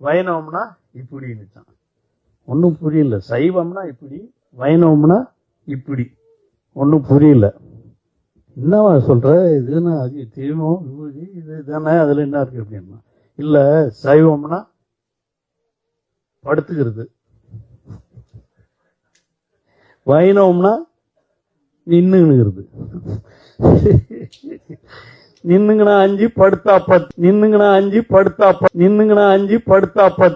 வைணவம்னா இப்படின்னுச்சான் ஒன்றும் புரியல. சைவம்னா இப்படி வைணவம்னா இப்படி. ஒன்றும் புரியல. என்னவா சொல்ற? இதுன்னா அது திரும்பவும் விபூதி இது தானே அதுல என்ன இருக்கு அப்படின்னா இல்ல சைவம்னா படுத்துக்கிறது. வைணவம்னா நின்னுங்கிறது நின்னுங்கனா அஞ்சு படுத்தா பத்து நின்னுங்கனா அஞ்சு படுத்தா பத்து நின்னுங்கனா அஞ்சு படுத்தா பத்து